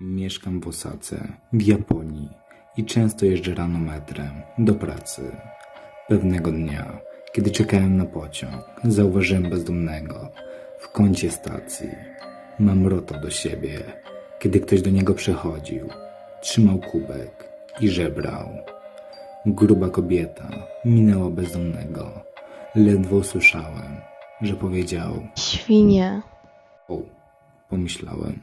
Mieszkam w Osace, w Japonii i często jeżdżę rano metrem do pracy. Pewnego dnia, kiedy czekałem na pociąg, zauważyłem bezdomnego w kącie stacji. Mamrotał do siebie, kiedy ktoś do niego przechodził. Trzymał kubek i żebrał. Gruba kobieta minęła bezdomnego. Ledwo usłyszałem, że powiedział Świnie. o, pomyślałem.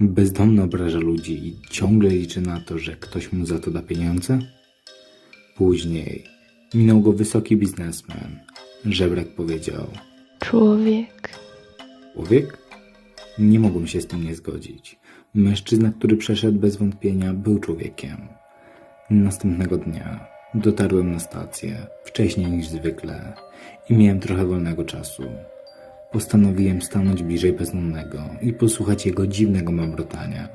Bezdomny obraża ludzi i ciągle liczy na to, że ktoś mu za to da pieniądze? Później minął go wysoki biznesmen. Żebrek powiedział: Człowiek. Człowiek? Nie mogłem się z tym nie zgodzić. Mężczyzna, który przeszedł bez wątpienia, był człowiekiem. Następnego dnia dotarłem na stację wcześniej niż zwykle i miałem trochę wolnego czasu. Postanowiłem stanąć bliżej bezdomnego i posłuchać jego dziwnego mamrotania.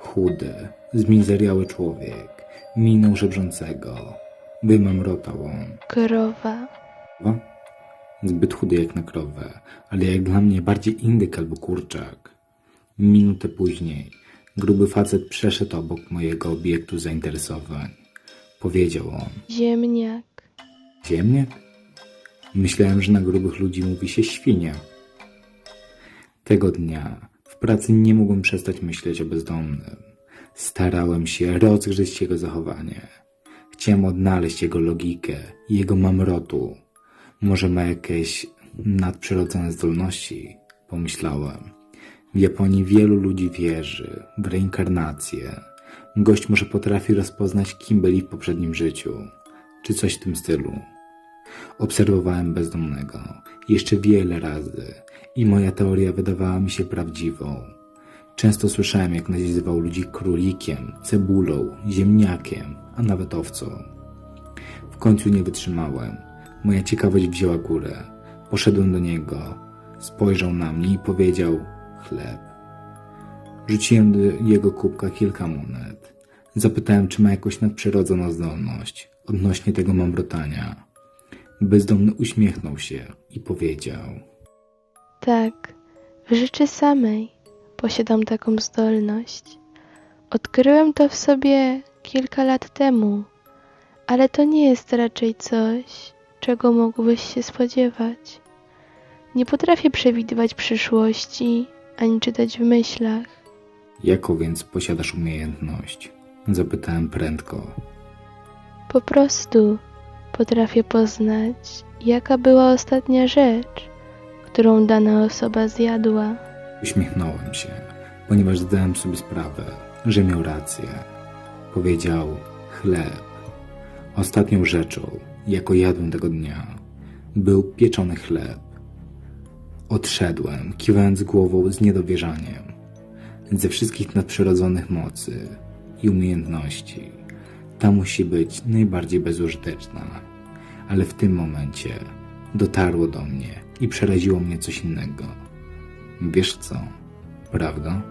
Chudy, zmizeriały człowiek minął żebrzącego. Wymamrotał on. Krowa. Krowa? Zbyt chudy jak na krowę, ale jak dla mnie bardziej indyk albo kurczak. Minutę później gruby facet przeszedł obok mojego obiektu zainteresowań. Powiedział on, Ziemniak. ziemniak? Myślałem, że na grubych ludzi mówi się świnie. Tego dnia w pracy nie mogłem przestać myśleć o bezdomnym. Starałem się rozgryźć jego zachowanie. Chciałem odnaleźć jego logikę jego mamrotu. Może ma jakieś nadprzyrodzone zdolności? Pomyślałem. W Japonii wielu ludzi wierzy w reinkarnację. Gość może potrafi rozpoznać, kim byli w poprzednim życiu, czy coś w tym stylu. Obserwowałem bezdomnego jeszcze wiele razy i moja teoria wydawała mi się prawdziwą. Często słyszałem, jak nazywał ludzi królikiem, cebulą, ziemniakiem, a nawet owcą. W końcu nie wytrzymałem. Moja ciekawość wzięła górę. Poszedłem do niego, spojrzał na mnie i powiedział chleb. Rzuciłem do jego kubka kilka monet. Zapytałem, czy ma jakąś nadprzyrodzoną zdolność odnośnie tego mamrotania. Bezdomny uśmiechnął się i powiedział: Tak, w rzeczy samej posiadam taką zdolność. Odkryłem to w sobie kilka lat temu, ale to nie jest raczej coś, czego mógłbyś się spodziewać. Nie potrafię przewidywać przyszłości ani czytać w myślach. Jaką więc posiadasz umiejętność? Zapytałem prędko. Po prostu potrafię poznać, jaka była ostatnia rzecz, którą dana osoba zjadła. Uśmiechnąłem się, ponieważ zdałem sobie sprawę, że miał rację. Powiedział chleb. Ostatnią rzeczą, jaką jadłem tego dnia, był pieczony chleb. Odszedłem, kiwając głową z niedowierzaniem. Ze wszystkich nadprzyrodzonych mocy i umiejętności, ta musi być najbardziej bezużyteczna. Ale w tym momencie dotarło do mnie i przeraziło mnie coś innego. Wiesz co, prawda?